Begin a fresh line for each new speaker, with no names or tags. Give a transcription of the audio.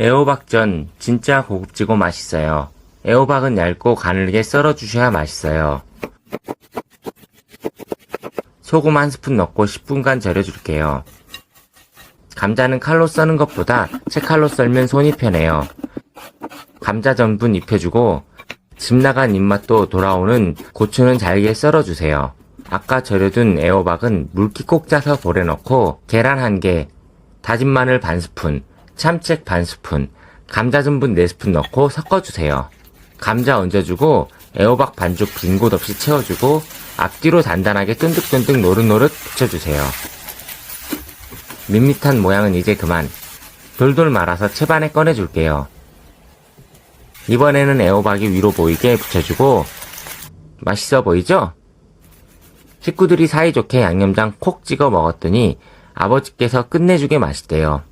애호박전 진짜 고급지고 맛있어요. 애호박은 얇고 가늘게 썰어 주셔야 맛있어요. 소금 한 스푼 넣고 10분간 절여줄게요. 감자는 칼로 써는 것보다 채칼로 썰면 손이 편해요. 감자 전분 입혀주고 즙 나간 입맛도 돌아오는 고추는 잘게 썰어주세요. 아까 절여둔 애호박은 물기 꼭 짜서 볼에 넣고 계란 한 개, 다진 마늘 반 스푼, 참깨 반 스푼, 감자 전분 4스푼 넣고 섞어주세요. 감자 얹어주고 애호박 반죽 빈 곳 없이 채워주고 앞뒤로 단단하게 쫀득쫀득 노릇노릇 붙여주세요. 밋밋한 모양은 이제 그만. 돌돌 말아서 채반에 꺼내줄게요. 이번에는 애호박이 위로 보이게 붙여주고 맛있어 보이죠? 식구들이 사이좋게 양념장 콕 찍어 먹었더니 아버지께서 끝내주게 맛있대요.